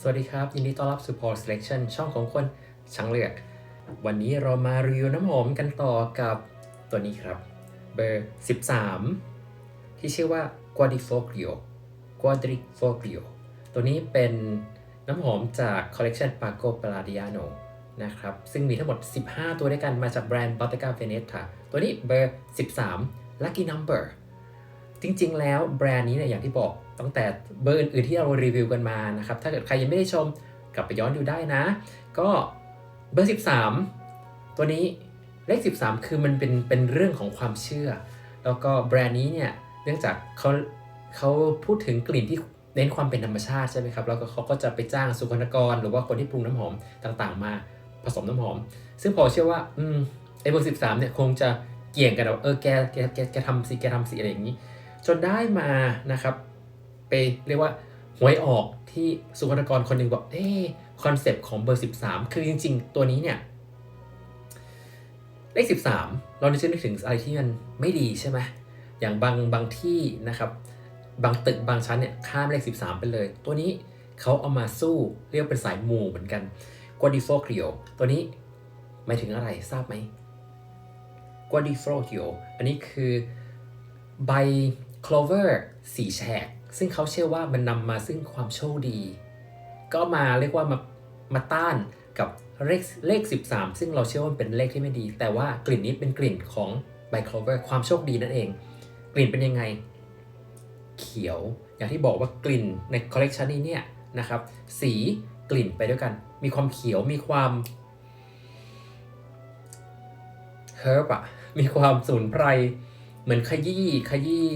สวัสดีครับ ยินดีต้อนรับสู่ Paul Selection ช่องของคนช่างเลือก วันนี้เรามารีวิวน้ำหอมกันต่อกับตัวนี้ครับ เบอร์ 13 ที่ชื่อว่า Quadrifoglio Quadrifoglio ตัวนี้เป็นน้ำหอมจากคอลเล t ชัน Paco Palladiano นะครับ ซึ่งมีทั้งหมด 15 ตัวด้วยกันมาจากแบรนด์ Bottega Veneta ตัวนี้เบอร์ 13 Lucky Number จริงๆ แล้วแบรนด์นี้เนี่ยอย่างที่บอก ตั้งแต่เบอร์อื่นๆที่เรารีวิวกันมานะครับ ถ้าเกิดใครยังไม่ได้ชมกลับไปย้อนดูได้นะ ก็เบอร์ 13 ตัวนี้เลข 13 คือมันเป็นเป็นเรื่องของความเชื่อ แล้วก็แบรนด์นี้เนี่ยเนื่องจากเขาเขาพูดถึงกลิ่นที่เน้นความเป็นธรรมชาติใช่ไหมครับแล้วก็เขาก็จะไปจ้างสุขภัณกร หรือว่าคนที่ปรุงน้ำหอมต่างๆ มาผสมน้ำหอม ซึ่งพอเชื่อว่าอืมไอเบอร์13เนี่ยคงจะเกี่ยงกันว่าเออแกแกแกแกทำสิแกทำสิอะไรอย่างนี้ จนได้มานะครับ ไปเรียกว่าหวยออกที่สุขภัณกรคนหนึ่งบอกเอ๊คอนเซปต์ของเบอร์ 13 คือจริง ๆ ตัวนี้เนี่ยเลข 13 เราจะนึกถึงอะไรที่มันไม่ดีใช่ไหมอย่างบางบางที่นะครับ บางตึกบางชั้นเนี่ยข้ามเลข 13 ไปเลย ตัวนี้เขาเอามาสู้เรียกเป็นสายมูเหมือนกัน g u a d i f o c r i o ตัวนี้หมายถึงอะไรทราบไหม g u a d i f o c r i o อันนี้คือใบ clover สีแฉก ซึ่งเขาเชื่อว่ามันนำมาซึ่งความโชคดี ก็มาเรียกว่ามามาต้านกับเลขเลข 13 ซึ่งเราเชื่อว่าเป็นเลขที่ไม่ดี แต่ว่ากลิ่นนี้เป็นกลิ่นของใบ clover ความโชคดีนั่นเอง กลิ่นเป็นยังไง เขียว อย่างที่บอกว่ากลิ่นในคอลเลกชันนี้เนี่ยนะครับ สีกลิ่นไปด้วยกัน มีความเขียว มีความเฮิร์บอะมีความสมุนไพร เหมือนขยี้ขยี้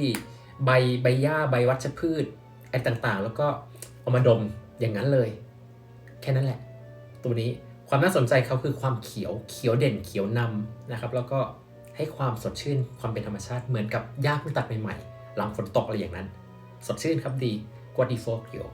ใบใบหญ้าใบวัชพืชไอ้ต่างๆ แล้วก็เอามาดมอย่างนั้นเลย แค่นั้นแหละ ตัวนี้ความน่าสนใจเขาคือความเขียวเขียวเด่นเขียวนำนะครับ แล้วก็ให้ความสดชื่นความเป็นธรรมชาติเหมือนกับหญ้าเพิ่งตัดใหม่ๆหลังฝนตกอะไรอย่างนั้น สดชื่นครับดีกว่าดีโฟกโยว